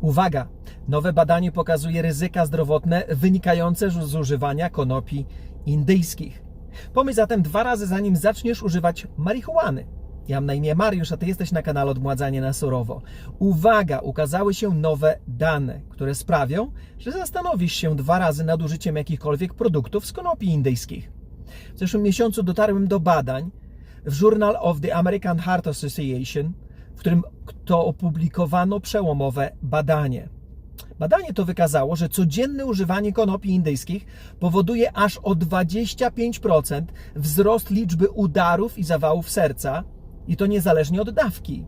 Uwaga! Nowe badanie pokazuje ryzyka zdrowotne wynikające z używania konopi indyjskich. Pomyśl zatem dwa razy, zanim zaczniesz używać marihuany. Ja mam na imię Mariusz, a ty jesteś na kanale Odmładzanie na Surowo. Uwaga! Ukazały się nowe dane, które sprawią, że zastanowisz się dwa razy nad użyciem jakichkolwiek produktów z konopi indyjskich. W zeszłym miesiącu dotarłem do badań w Journal of the American Heart Association, w którym to opublikowano przełomowe badanie. Badanie to wykazało, że codzienne używanie konopi indyjskich powoduje aż o 25% wzrost liczby udarów i zawałów serca, i to niezależnie od dawki.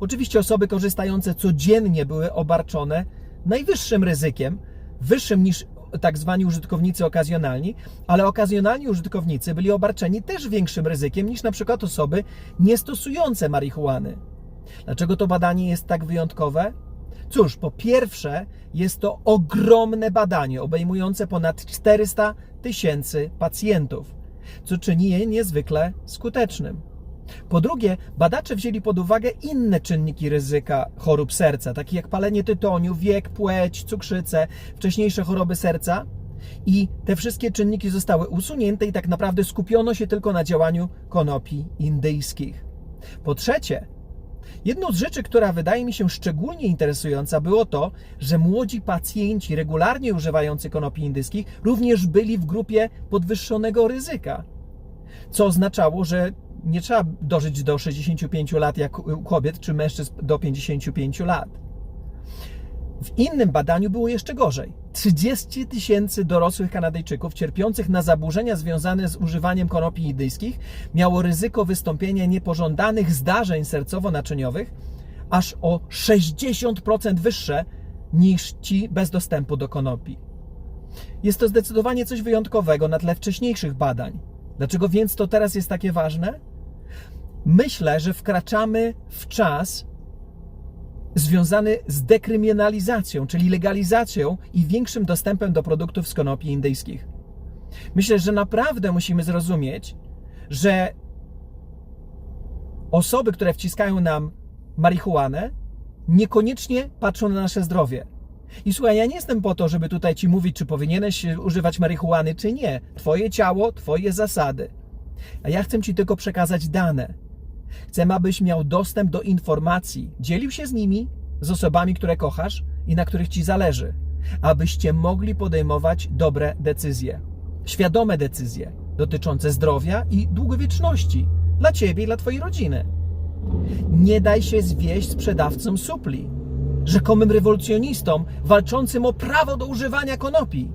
Oczywiście osoby korzystające codziennie były obarczone najwyższym ryzykiem, wyższym niż tak zwani użytkownicy okazjonalni, ale okazjonalni użytkownicy byli obarczeni też większym ryzykiem niż na przykład osoby niestosujące marihuany. Dlaczego to badanie jest tak wyjątkowe? Cóż, po pierwsze, jest to ogromne badanie obejmujące ponad 400 tysięcy pacjentów, co czyni je niezwykle skutecznym. Po drugie, badacze wzięli pod uwagę inne czynniki ryzyka chorób serca, takie jak palenie tytoniu, wiek, płeć, cukrzycę, wcześniejsze choroby serca. I te wszystkie czynniki zostały usunięte i tak naprawdę skupiono się tylko na działaniu konopi indyjskich. Po trzecie, Jedną z rzeczy, która wydaje mi się szczególnie interesująca, było to, że młodzi pacjenci regularnie używający konopi indyjskich również byli w grupie podwyższonego ryzyka. Co oznaczało, że nie trzeba dożyć do 65 lat jak u kobiet czy mężczyzn do 55 lat. W innym badaniu było jeszcze gorzej. 30 tysięcy dorosłych Kanadyjczyków cierpiących na zaburzenia związane z używaniem konopi indyjskich miało ryzyko wystąpienia niepożądanych zdarzeń sercowo-naczyniowych aż o 60% wyższe niż ci bez dostępu do konopi. Jest to zdecydowanie coś wyjątkowego na tle wcześniejszych badań. Dlaczego więc to teraz jest takie ważne? Myślę, że wkraczamy w czas, związany z dekryminalizacją, czyli legalizacją i większym dostępem do produktów z konopi indyjskich. Myślę, że naprawdę musimy zrozumieć, że osoby, które wciskają nam marihuanę, niekoniecznie patrzą na nasze zdrowie. I słuchaj, ja nie jestem po to, żeby tutaj ci mówić, czy powinieneś używać marihuany, czy nie. Twoje ciało, twoje zasady. A ja chcę ci tylko przekazać dane. Chcę, abyś miał dostęp do informacji, dzielił się z nimi, z osobami, które kochasz i na których ci zależy, abyście mogli podejmować dobre decyzje, świadome decyzje dotyczące zdrowia i długowieczności dla ciebie i dla twojej rodziny. Nie daj się zwieść sprzedawcom supli, rzekomym rewolucjonistom walczącym o prawo do używania konopi.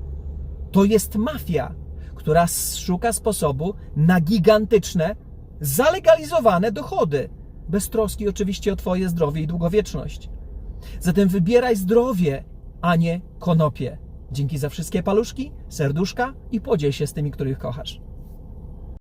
To jest mafia, która szuka sposobu na gigantyczne, zalegalizowane dochody, bez troski oczywiście o Twoje zdrowie i długowieczność. Zatem wybieraj zdrowie, a nie konopie. Dzięki za wszystkie paluszki, serduszka i podziel się z tymi, których kochasz.